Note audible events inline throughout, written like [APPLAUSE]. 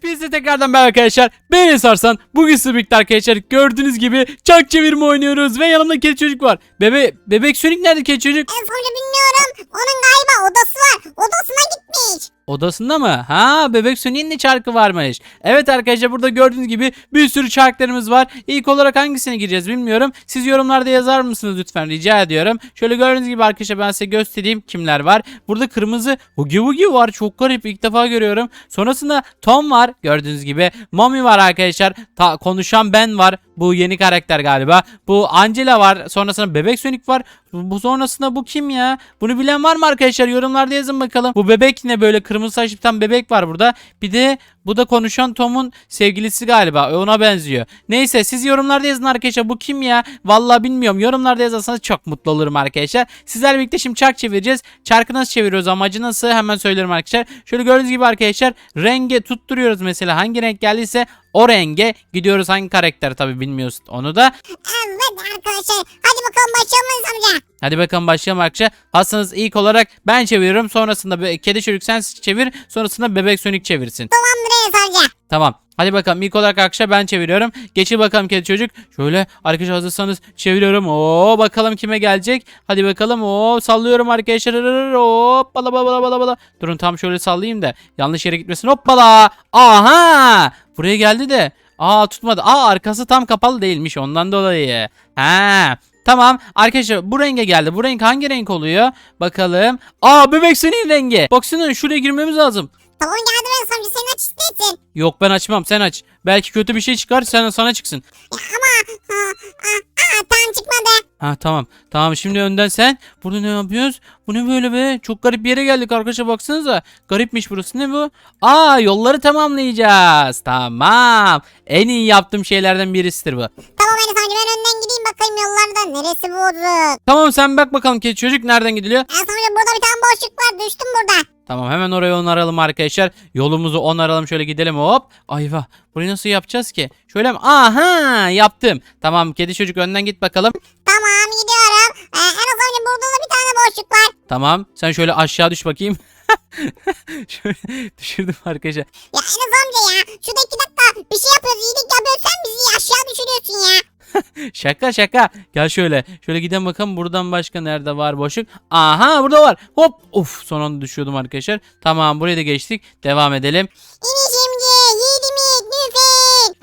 Hepinize tekrardan merhaba arkadaşlar. Ben Esarsan. Bugün sizinle birlikte arkadaşlar gördüğünüz gibi çak çevirme oynuyoruz ve yanımda kedi çocuk var. Bebe bebek Sonic nerede kedi çocuk? En sonunda bilmiyorum. Onun galiba odası var. Odasına gitmiş. Odasında mı? Ha bebek Sonic'in de çarkı varmış. Evet arkadaşlar burada gördüğünüz gibi bir sürü çarklarımız var. İlk olarak hangisine gireceğiz bilmiyorum. Siz yorumlarda yazar mısınız lütfen rica ediyorum. Şöyle gördüğünüz gibi arkadaşlar ben size göstereyim kimler var. Burada kırmızı Hugi Wugi var. Çok garip ilk defa görüyorum. Sonrasında Tom var gördüğünüz gibi. Mommy var arkadaşlar. Ta- konuşan ben var. Bu yeni karakter galiba. Bu Angela var. Sonrasında Bebek Sonic var. Bu sonrasında bu kim ya? Bunu bilen var mı arkadaşlar? Yorumlarda yazın bakalım. Bu bebek ne böyle kırmızı saçlı bir tane bebek var burada. Bir de bu da konuşan Tom'un sevgilisi galiba. Ona benziyor. Neyse siz yorumlarda yazın arkadaşlar. Bu kim ya? Vallahi bilmiyorum. Yorumlarda yazarsanız çok mutlu olurum arkadaşlar. Sizlerle birlikte şimdi çark çevireceğiz. Çarkı nasıl çeviriyoruz? Amacı nasıl? Hemen söylerim arkadaşlar. Şöyle gördüğünüz gibi arkadaşlar renge tutturuyoruz mesela. Hangi renk geldiyse o renge gidiyoruz. Hangi karakter tabi bilmiyoruz onu da. Evet arkadaşlar. Hadi bakalım başlayalım amca. Hadi bakalım başlayalım arkadaşlar. Hasanız ilk olarak ben çeviriyorum. Sonrasında be- kedi çocuk sen çevir. Sonrasında bebek sönük çevirsin. Tamamdır Enes amca. Tamam. Hadi bakalım ilk olarak arkadaşlar ben çeviriyorum. Geçin bakalım kedi çocuk. Şöyle arkadaşlar hazırsanız çeviriyorum. Oo bakalım kime gelecek. Hadi bakalım. Oo sallıyorum arkadaşlar. Hop bala bala bala bala. Durun tam şöyle sallayayım da yanlış yere gitmesin. Hop bala. Aha! Buraya geldi de. Aa tutmadı. Aa arkası tam kapalı değilmiş ondan dolayı. Ha. Tamam arkadaşlar bu renge geldi. Bu renk hangi renk oluyor? Bakalım. Aa bebek senin rengi. Baksana şuraya girmemiz lazım. Tamam geldi Enes amca. Sen aç istesin. Yok ben açmam sen aç. Belki kötü bir şey çıkar sen sana çıksın. Ya ama. Ha, ha, ha, tam çıkmadı. Ha tamam. Tamam şimdi önden sen. Burada ne yapıyoruz? Bu ne böyle be? Çok garip bir yere geldik arkadaşlar baksanıza. Garipmiş burası ne bu? Aa yolları tamamlayacağız. Tamam. En iyi yaptığım şeylerden birisidir bu. Tamam Enes amca ben önden gideyim bakayım yollarda. Neresi bozuk? Tamam sen bak bakalım kedi çocuk nereden gidiliyor? Enes amca burada bir tane boşluk var. Düştüm burada. Tamam hemen oraya onaralım arkadaşlar. Yolumuzu onaralım şöyle gidelim hop. Ayva. Burayı nasıl yapacağız ki? Şöyle mi? Aha yaptım. Tamam kedi çocuk önden git bakalım. Tamam gidiyorum. Ee, Enes amca burada da bir tane boşluk var. Tamam. Sen şöyle aşağı düş bakayım. [LAUGHS] şöyle düşürdüm arkadaşlar. Ya Enes amca ya. Şurada iki dakika bir şey yapıyoruz. iyilik yapıyorsan bizi aşağı düşürüyorsun ya. [LAUGHS] Şaka şaka. Gel şöyle. Şöyle gidelim bakalım buradan başka nerede var boşluk. Aha burada var. Hop. Uf son anda düşüyordum arkadaşlar. Tamam buraya da geçtik. Devam edelim. İni şimdi. Yiğidimi. Lütfen.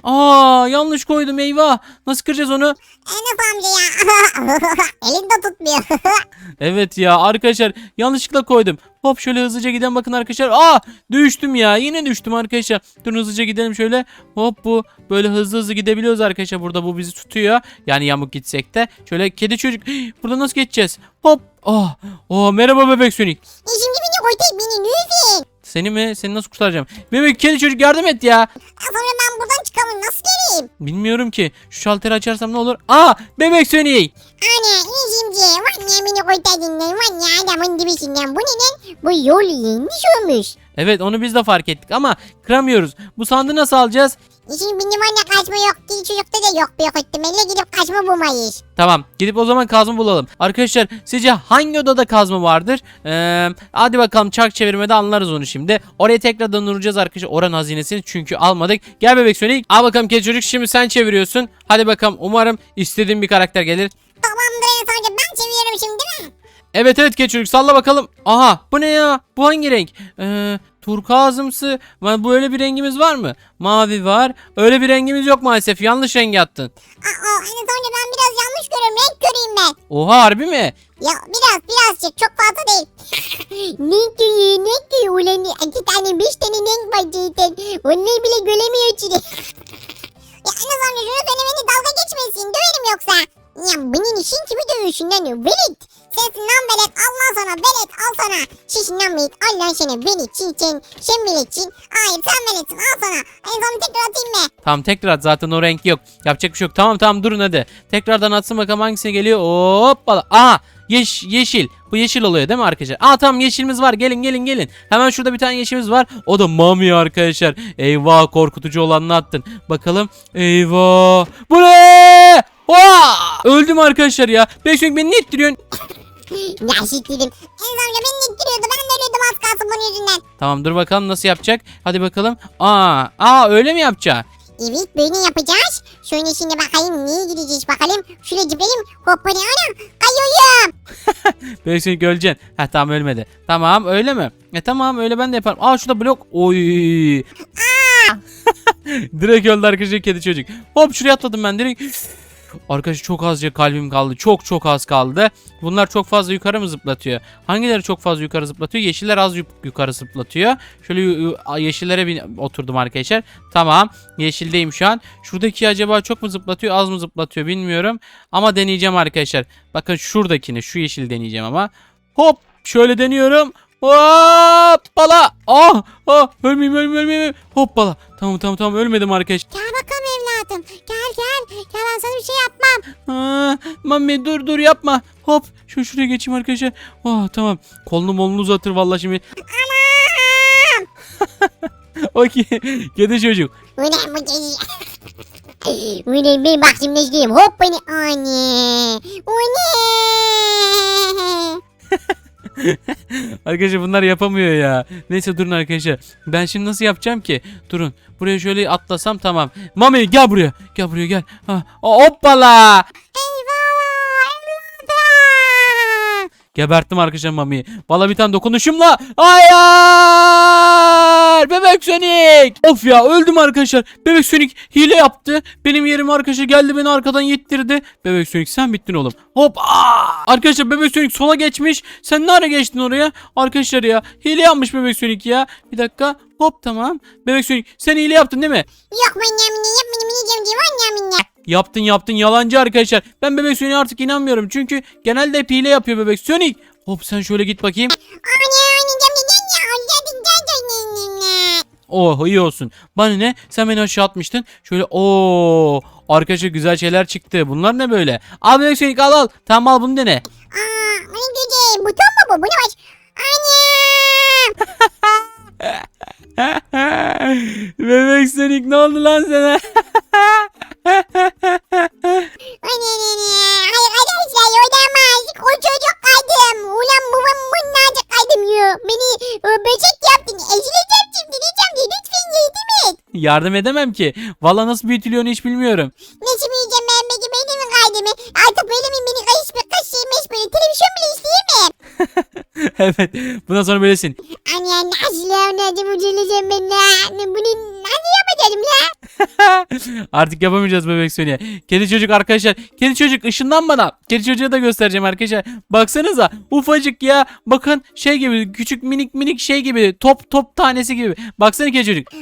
Aa yanlış koydum eyvah. Nasıl kıracağız onu? Enes amca ya. [LAUGHS] Elinde tutmuyor. [LAUGHS] Evet ya arkadaşlar yanlışlıkla koydum. Hop şöyle hızlıca gidelim bakın arkadaşlar. Aa düştüm ya yine düştüm arkadaşlar. Durun hızlıca gidelim şöyle. Hop bu böyle hızlı hızlı gidebiliyoruz arkadaşlar. Burada bu bizi tutuyor. Yani yamuk gitsek de. Şöyle kedi çocuk. [GASPS] Burada nasıl geçeceğiz? Hop. Oh. Oh merhaba bebek Sonic. E şimdi beni koy beni lütfen. Seni mi? Seni nasıl kurtaracağım? Bebek kedi çocuk yardım et ya. Sonra ben buradan çıkamam. Nasıl geleyim? Bilmiyorum ki. Şu şalteri açarsam ne olur? Aa bebek Sonic. Ana iyi şimdi. Vanya beni kurtardın. Vanya adamın dibisinden. Bu ne lan? Bu yol yanlış olmuş. Evet onu biz de fark ettik ama kıramıyoruz. Bu sandığı nasıl alacağız? Şimdi benim anne kaçma yok. Dil çocukta da yok büyük ihtimalle gidip kaçma bulmayız. Tamam gidip o zaman kazma bulalım. Arkadaşlar sizce hangi odada kazma vardır? Ee, hadi bakalım çark çevirmede anlarız onu şimdi. Oraya tekrardan vuracağız arkadaşlar oranın hazinesini çünkü almadık. Gel bebek Sonic. Al bakalım kedi çocuk şimdi sen çeviriyorsun. Hadi bakalım umarım istediğin bir karakter gelir. Tamamdır Enes amca ben çeviriyorum şimdi değil mi? Evet evet kedi çocuk salla bakalım. Aha bu ne ya? Bu hangi renk? Ee, turkuazımsı. Lan Bu öyle bir rengimiz var mı? Mavi var. Öyle bir rengimiz yok maalesef. Yanlış rengi attın. Aa amca ben biraz yanlış görüyorum. Renk göreyim ben. Oha harbi mi? Ya biraz birazcık çok fazla değil. ne diyor ne diyor ulan iki tane beş tane renk var zaten. Onları bile göremiyor içeri. [LAUGHS] ya Enes amca şunu söylemeni dalga geçmesin döverim yoksa. Ya benim işin kimi dövüşün lan velet. Sensin lan velet Allah sana velet al sana. Şişin lan velet Allah sana velet çiğken sen veletçin. Hayır sen veletsin al sana. Enes amca tekrar atayım mı? Tamam tekrar at zaten o renk yok. Yapacak bir şey yok. Tamam tamam durun hadi. Tekrardan atsın bakalım hangisine geliyor. Hoppala. Aha yeş, yeşil. Bu yeşil oluyor değil mi arkadaşlar? Aa tamam yeşilimiz var. Gelin gelin gelin. Hemen şurada bir tane yeşilimiz var. O da mami arkadaşlar. Eyvah korkutucu olanını attın. Bakalım. Eyvah. Bu ne? Oha! Öldüm arkadaşlar ya. Beşik beni ne ittiriyorsun? Ya şikirim. Enes amca beni ittiriyordu ben de ölüyordum az kalsın bunun yüzünden. Tamam dur bakalım nasıl yapacak. Hadi bakalım. Aa, aa öyle mi yapacak? Evet böyle yapacağız. Şöyle şimdi bakayım neye gideceğiz bakalım. Şuraya gidelim. Hoppana ana. Kayıyorum. [LAUGHS] Bebek Sonic öleceksin. Ha tamam ölmedi. Tamam öyle mi? E tamam öyle ben de yaparım. Aa şurada blok. Oy. [LAUGHS] direkt öldü arkadaşlar kedi çocuk. Hop şuraya atladım ben direkt. Arkadaşlar çok azca kalbim kaldı. Çok çok az kaldı. Bunlar çok fazla yukarı mı zıplatıyor? Hangileri çok fazla yukarı zıplatıyor? Yeşiller az yuk- yukarı zıplatıyor. Şöyle yeşillere bin oturdum arkadaşlar. Tamam. Yeşildeyim şu an. Şuradaki acaba çok mu zıplatıyor az mı zıplatıyor bilmiyorum. Ama deneyeceğim arkadaşlar. Bakın şuradakini şu yeşil deneyeceğim ama. Hop şöyle deniyorum. Hoppala. Ah, ah ölmeyeyim ölmeyeyim ölmeyeyim. Hoppala. Tamam tamam tamam ölmedim arkadaşlar. Gel bakalım evladım. Gel gel. Gel ben sana bir şey yapmam. Aa, mami dur dur yapma. Hop şu şuraya geçeyim arkadaşlar. Oh, tamam. Kolunu molunu uzatır vallahi şimdi. Anam. [LAUGHS] Okey. Kedi çocuk. Bu ne bu ne? Bu ne ben bak şimdi izleyeyim. Hop beni. Anne. Bu ne? Arkadaşlar bunlar yapamıyor ya. Neyse durun arkadaşlar. Ben şimdi nasıl yapacağım ki? Durun. Buraya şöyle atlasam tamam. Mami gel buraya. Gel buraya gel. Ha. Hoppala. Eyvah. Evladım. Geberttim arkadaşlar Mami'yi. Valla bir tane dokunuşumla. Hayır! Bebek Sonic! Of ya öldüm arkadaşlar. Bebek Sonic hile yaptı. Benim yerim arkadaşlar geldi beni arkadan yettirdi. Bebek Sonic sen bittin oğlum. Hop! Aa! Arkadaşlar Bebek Sonic sola geçmiş. Sen ne ara geçtin oraya? Arkadaşlar ya hile yapmış Bebek Sonic ya. Bir dakika. Hop tamam. Bebek Sonic sen hile yaptın değil mi? Yok ben yamine yapmadım. Yiyeceğim diye var yamine. Yaptın yaptın yalancı arkadaşlar. Ben Bebek Sonic'e artık inanmıyorum. Çünkü genelde hile yapıyor Bebek Sonic. Hop sen şöyle git bakayım. Oh iyi olsun. Bana ne? Sen beni aşağı atmıştın. Şöyle o arkadaşlar güzel şeyler çıktı. Bunlar ne böyle? Al bebek Sonic al al. Tamam al bunu dene. Aa, ne güzel. Buton mu bu? Bu ne baş? Anne. [LAUGHS] [LAUGHS] bebek Sonic ne oldu lan sana? Anne ne ne. Hayır arkadaşlar oynamaz. O çocuk kaydım. Ulan babam bunlarca kaydım ya. Beni e, böcek yaptın. Ezileceğim şimdi. Diyeceğim diye lütfen yardım et. Yardım edemem ki. Valla nasıl büyütülüyor hiç bilmiyorum. Nasıl bileceğim ben peki benim mi kaydımı? Artık böyle mi beni kayış bir kaş yemiş böyle televizyon bile izleyemem. [LAUGHS] evet. Bundan sonra böylesin. Anne nasıl ya? Nasıl ucurlayacağım ben la? Bunu nasıl yapacağım la? [LAUGHS] Artık yapamayacağız bebek Sonic'e. Kedi çocuk arkadaşlar. Kedi çocuk ışından bana. Kedi çocuğa da göstereceğim arkadaşlar. Baksanıza ufacık ya. Bakın şey gibi küçük minik minik şey gibi. Top top tanesi gibi. Baksana kedi çocuk. [LAUGHS]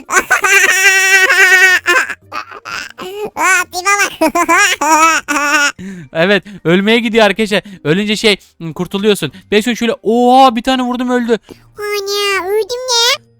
[LAUGHS] Evet ölmeye gidiyor arkadaşlar. Ölünce şey kurtuluyorsun. Bebek Sonic şöyle oha bir tane vurdum öldü. Anne ya.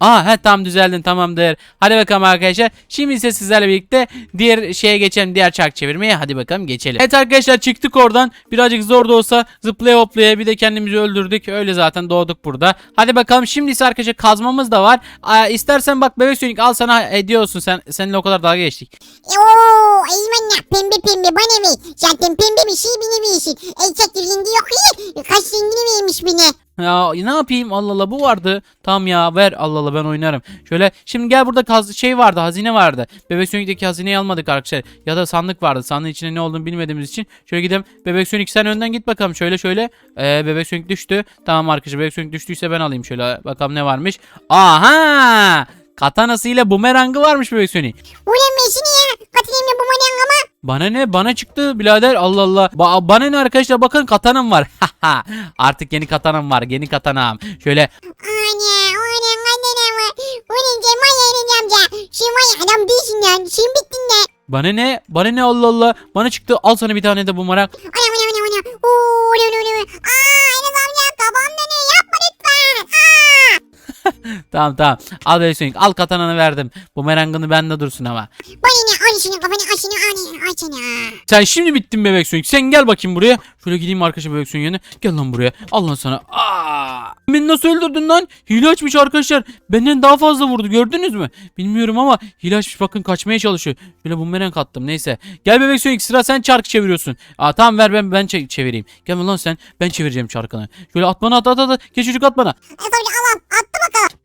Aa he tam düzeldin tamamdır. Hadi bakalım arkadaşlar. Şimdi ise sizlerle birlikte diğer şeye geçelim. Diğer çark çevirmeye. Hadi bakalım geçelim. Evet arkadaşlar çıktık oradan. Birazcık zor da olsa zıplaya hoplaya bir de kendimizi öldürdük. Öyle zaten doğduk burada. Hadi bakalım şimdi ise arkadaşlar kazmamız da var. Aa, istersen bak bebek sönük al sana hediye olsun. Sen, seninle o kadar dalga geçtik. Oo, eyvallah pembe pembe bana ver. Zaten pembe bir şey beni versin. Erkek rengi yok iyi. Kaç rengini vermiş bana. Ya ne yapayım Allah Allah bu vardı. Tamam ya ver Allah Allah ben oynarım. Şöyle şimdi gel burada kaz şey vardı hazine vardı. Bebek Sonic'teki hazineyi almadık arkadaşlar. Ya da sandık vardı. Sandığın içinde ne olduğunu bilmediğimiz için. Şöyle gidelim. Bebek Sonic sen önden git bakalım. Şöyle şöyle. Ee, Bebek Sonic düştü. Tamam arkadaşlar Bebek Sonic düştüyse ben alayım şöyle. Bakalım ne varmış. Aha! Katanasıyla bumerangı varmış Bebek Sonic. Ulan meşini Katılayım bu manen ama. Bana ne? Bana çıktı birader. Allah Allah. Ba- bana ne arkadaşlar? Bakın katanam var. [LAUGHS] Artık yeni katanam var. Yeni katanam. Şöyle Anne, anne, anne, anne. Cemal yayın amca. Şimdi var ya adam değilsin ya. Şimdi bittin de. Bana ne? Bana ne Allah Allah. Bana çıktı. Al sana bir tane de bumerang. Ana, ana, ana, ana. Oo, ulan, ulan, ulan. Aa, Enes amca kafam dönüyor. Yapma lütfen. Aa. [LAUGHS] Tamam tamam. Al Bebek Sonic. Al katananı verdim. Bumerangını bende dursun ama. Bana ne? Al şunu kafanı, al şunu, al, al şunu. Sen şimdi bittin Bebek Sonic. Sen gel bakayım buraya. Şöyle gideyim arkadaşlar Bebek Sonic'in yanına. Gel lan buraya. Al lan sana. Aa! Beni nasıl öldürdün lan? Hile açmış arkadaşlar. Benden daha fazla vurdu. Gördünüz mü? Bilmiyorum ama hile açmış. Bakın kaçmaya çalışıyor. Şöyle bumerang attım. Neyse. Gel Bebek Sonic sıra sen çarkı çeviriyorsun. Aa tamam ver ben ben çe- çevireyim. Gel lan sen. Ben çevireceğim çarkını. Şöyle at bana at at at. at. Geç çocuk at bana. Al. Attım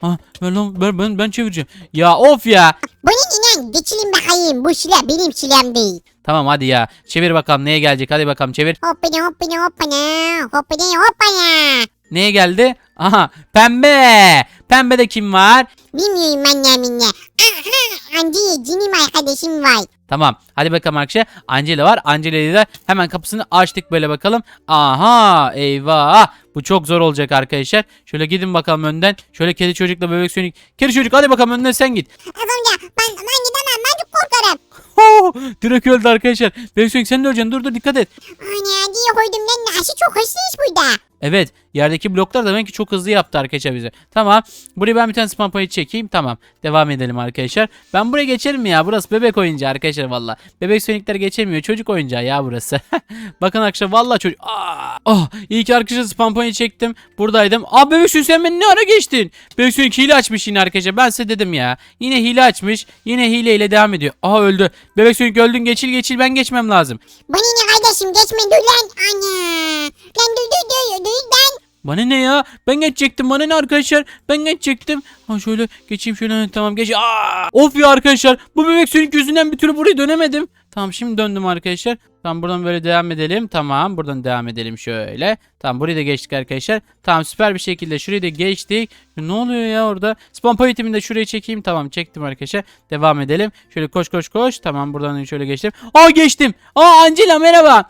Ha, ben, lan- ben, ben, ben çevireceğim. Ya of ya. Bunun inen geçelim bakayım. Bu silah benim silahım değil. Tamam hadi ya. Çevir bakalım neye gelecek. Hadi bakalım çevir. Hoppana hoppana hoppana. Hoppana hoppana. Neye geldi? Aha pembe. Pembede kim var? Bilmiyorum anne minne. Aha Anci cinim arkadaşım var. Tamam. Hadi bakalım arkadaşlar. Angela var. Angela'yı da hemen kapısını açtık böyle bakalım. Aha eyvah. Bu çok zor olacak arkadaşlar. Şöyle gidin bakalım önden. Şöyle kedi çocukla bebek sönük. Kedi çocuk hadi bakalım önden sen git. Amca ben, ben gidemem ben çok korkarım. Oh, direkt öldü arkadaşlar. Bebek sönük sen de öleceksin. Dur dur dikkat et. Ana diye koydum lan aşı çok hızlıymış burada. Evet yerdeki bloklar da belki çok hızlı yaptı arkadaşlar bize. Tamam buraya ben bir tane spam point çekeyim tamam devam edelim arkadaşlar. Ben buraya geçerim mi ya burası bebek oyuncağı arkadaşlar valla. Bebek sonikler geçemiyor çocuk oyuncağı ya burası. [LAUGHS] Bakın arkadaşlar valla çocuk. Aa, oh, iyi ki arkadaşlar spam point çektim buradaydım. Aa bebek sonik sen beni ne ara geçtin? Bebek sonik hile açmış yine arkadaşlar ben size dedim ya. Yine hile açmış yine hileyle devam ediyor. Aha öldü. Bebek sonik öldün geçil geçil ben geçmem lazım. Bana ne kardeşim geçme dur lan. Ana. Lan dur dur dur dur lan. Bana ne ya? Ben geçecektim. Bana ne arkadaşlar? Ben geçecektim. Ha şöyle geçeyim şöyle. Tamam geç. Aa! Of ya arkadaşlar. Bu bebek sönük yüzünden bir türlü buraya dönemedim. Tamam şimdi döndüm arkadaşlar. Tamam buradan böyle devam edelim. Tamam buradan devam edelim şöyle. Tamam burayı da geçtik arkadaşlar. Tamam süper bir şekilde şurayı da geçtik. Ne oluyor ya orada? Spam pointimi de şuraya çekeyim. Tamam çektim arkadaşlar. Devam edelim. Şöyle koş koş koş. Tamam buradan şöyle geçtim. Aa geçtim. Aa Angela merhaba.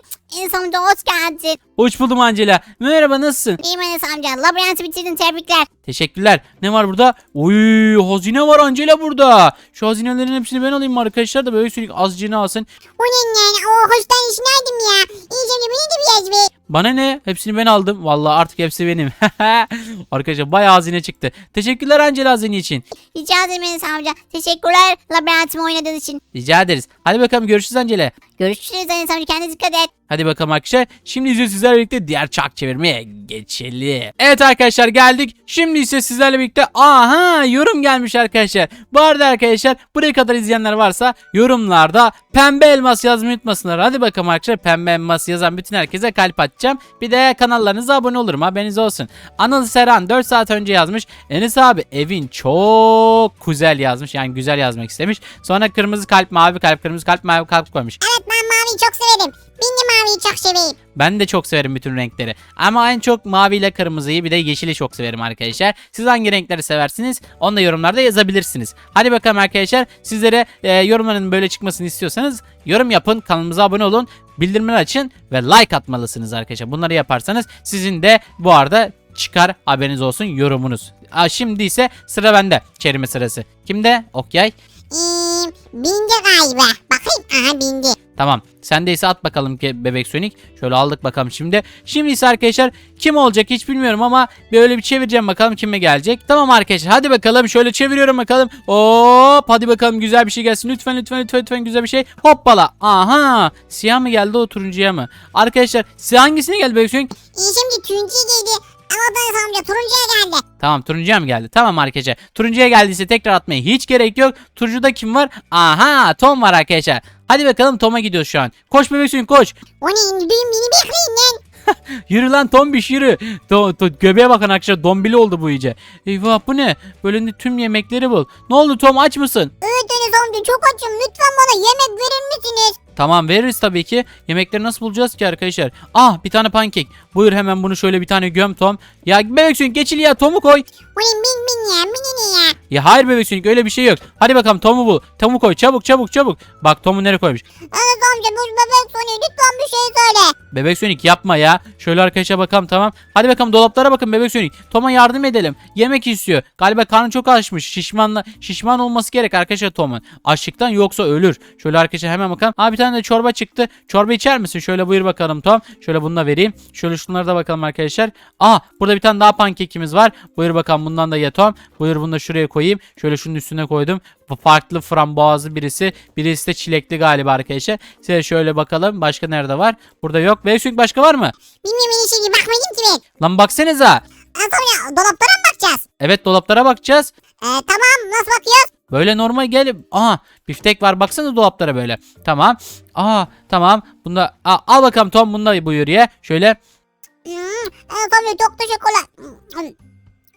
Amca hoş geldin. Hoş buldum Angela. Merhaba nasılsın? İyiyim Enes amca. Labirenti bitirdin tebrikler. Teşekkürler. Ne var burada? Oy hazine var Angela burada. Şu hazinelerin hepsini ben alayım arkadaşlar da böyle sürekli azıcığını alsın. O ne lan? O hoştan işinaydım ya. İyice de biraz be. Bana ne? Hepsini ben aldım. Vallahi artık hepsi benim. [LAUGHS] arkadaşlar bayağı hazine çıktı. Teşekkürler Angela hazine için. Rica ederim Enes amca. Teşekkürler labirentimi oynadığın için. Rica ederiz. Hadi bakalım görüşürüz Angela. Görüşürüz Enes amca. Kendine dikkat et. Hadi bakalım arkadaşlar. Şimdi ise sizlerle birlikte diğer çark çevirmeye geçelim. Evet arkadaşlar geldik. Şimdi ise sizlerle birlikte aha yorum gelmiş arkadaşlar. Bu arada arkadaşlar buraya kadar izleyenler varsa yorumlarda pembe elmas yazmayı unutmasınlar. Hadi bakalım arkadaşlar pembe elmas yazan bütün herkese kalp atacağım. Bir de kanallarınıza abone olurum haberiniz olsun. Anıl Serhan 4 saat önce yazmış. Enes abi evin çok güzel yazmış. Yani güzel yazmak istemiş. Sonra kırmızı kalp mavi kalp kırmızı kalp mavi kalp koymuş. Evet ben maviyi çok severim. Ben de maviyi çok severim. Ben de çok severim bütün renkleri. Ama en çok mavi ile kırmızıyı bir de yeşili çok severim arkadaşlar. Siz hangi renkleri seversiniz? Onu da yorumlarda yazabilirsiniz. Hadi bakalım arkadaşlar. Sizlere e, yorumların böyle çıkmasını istiyorsanız yorum yapın. Kanalımıza abone olun. Bildirimleri açın ve like atmalısınız arkadaşlar. Bunları yaparsanız sizin de bu arada çıkar haberiniz olsun yorumunuz. Aa, şimdi ise sıra bende. Çevirme sırası. Kimde? Okyay. Ee, bindi galiba. Bakayım. Aha bindi. Tamam. Sen de ise at bakalım ki bebek Sonic. Şöyle aldık bakalım şimdi. Şimdi ise arkadaşlar kim olacak hiç bilmiyorum ama bir öyle bir çevireceğim bakalım kime gelecek. Tamam arkadaşlar hadi bakalım şöyle çeviriyorum bakalım. Hop hadi bakalım güzel bir şey gelsin. Lütfen lütfen lütfen lütfen güzel bir şey. Hoppala. Aha. Siyah mı geldi o turuncuya mı? Arkadaşlar siyah hangisine geldi bebek Sonic? Şimdi turuncuya geldi. Ama Enes amca turuncuya geldi. Tamam turuncuya mı geldi? Tamam arkadaşlar. Turuncuya geldiyse tekrar atmaya hiç gerek yok. Turuncuda kim var? Aha Tom var arkadaşlar. Hadi bakalım Tom'a gidiyoruz şu an. Koş bebek Sonic koş. O ne? Duyun beni bekleyin lan. [LAUGHS] Yürü lan tombiş yürü. To, to, göbeğe bakın arkadaşlar dombili oldu bu iyice. Eyvah bu ne? Böyle de tüm yemekleri bul. Ne oldu Tom aç mısın? Evet amca çok açım. Lütfen bana yemek verir misiniz? Tamam veririz tabii ki. Yemekleri nasıl bulacağız ki arkadaşlar? Ah bir tane pankek. Buyur hemen bunu şöyle bir tane göm Tom. Ya bebek sönük geçil ya Tom'u koy. Ne bin ya. Bin ya. Ya hayır bebek sönük öyle bir şey yok. Hadi bakalım Tom'u bul. Tom'u koy çabuk çabuk çabuk. Bak Tom'u nereye koymuş? Enes amca dur bebek sonu. Lütfen bir şey söyle. Bebek Sonic yapma ya. Şöyle arkadaşa bakalım tamam. Hadi bakalım dolaplara bakın Bebek Sonic. Tom'a yardım edelim. Yemek istiyor. Galiba karnı çok açmış. Şişmanla şişman olması gerek arkadaşlar Tom'un. Açlıktan yoksa ölür. Şöyle arkadaşa hemen bakalım. Ha bir tane de çorba çıktı. Çorba içer misin? Şöyle buyur bakalım Tom. Şöyle bunu da vereyim. Şöyle şunları da bakalım arkadaşlar. Aa burada bir tane daha pankekimiz var. Buyur bakalım bundan da ye Tom. Buyur bunu da şuraya koyayım. Şöyle şunun üstüne koydum. Farklı frambuazlı birisi. Birisi de çilekli galiba arkadaşlar. Size şöyle bakalım. Başka nerede var? Burada yok. Sonic başka var mı? Bilmiyorum iyisi bakmadım ki ben. Lan baksanıza. Amca dolaplara mı bakacağız? Evet dolaplara bakacağız. Ee, tamam nasıl bakıyoruz? Böyle normal gel. Aha biftek var baksana dolaplara böyle. Tamam. Aha tamam. Bunda Aa, al bakalım Tom bunda buyur ye. Şöyle. Hmm, Enes amca çok teşekkürler.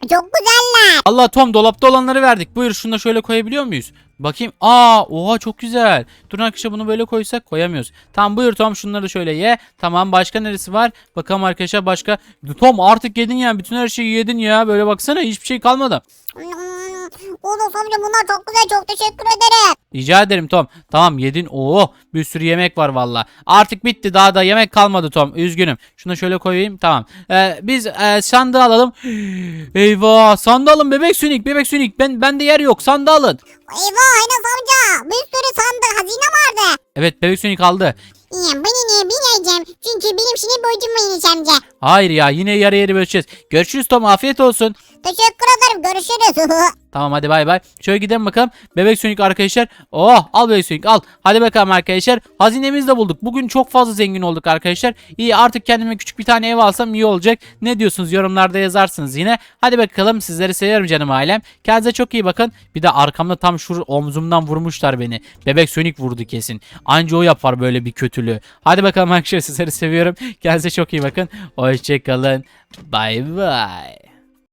Çok güzeller. Allah Tom dolapta olanları verdik. Buyur şunu da şöyle koyabiliyor muyuz? Bakayım. Aa oha çok güzel. Durun arkadaşlar bunu böyle koysak koyamıyoruz. Tamam buyur Tom şunları da şöyle ye. Tamam başka neresi var? Bakalım arkadaşlar başka. Tom artık yedin ya. Bütün her şeyi yedin ya. Böyle baksana hiçbir şey kalmadı. Oğlum amca bunlar çok güzel çok teşekkür ederim. Rica ederim Tom. Tamam yedin. Oo bir sürü yemek var valla. Artık bitti daha da yemek kalmadı Tom. Üzgünüm. Şunu şöyle koyayım. Tamam. Ee, biz e, sandığı alalım. [GASPS] Eyvah sandığı alın bebek sünik bebek sünik. Ben bende yer yok sandığı alın. Eyvah Enes amca bir sürü sandık hazine vardı. Evet bebek sünik aldı. Ya beni niye bineceğim? Çünkü benim şimdi borcum var Enes amca. Hayır ya yine yarı yarı bölüşeceğiz. Görüşürüz Tom afiyet olsun. Teşekkür ederim görüşürüz. [LAUGHS] Tamam hadi bay bay. Şöyle gidelim bakalım. Bebek Sonic arkadaşlar. Oh al Bebek Sonic al. Hadi bakalım arkadaşlar. Hazinemizi de bulduk. Bugün çok fazla zengin olduk arkadaşlar. İyi artık kendime küçük bir tane ev alsam iyi olacak. Ne diyorsunuz yorumlarda yazarsınız yine. Hadi bakalım sizleri seviyorum canım ailem. Kendinize çok iyi bakın. Bir de arkamda tam şu omzumdan vurmuşlar beni. Bebek Sonic vurdu kesin. Anca o yapar böyle bir kötülüğü. Hadi bakalım arkadaşlar sizleri seviyorum. Kendinize çok iyi bakın. Hoşçakalın. Bay bay.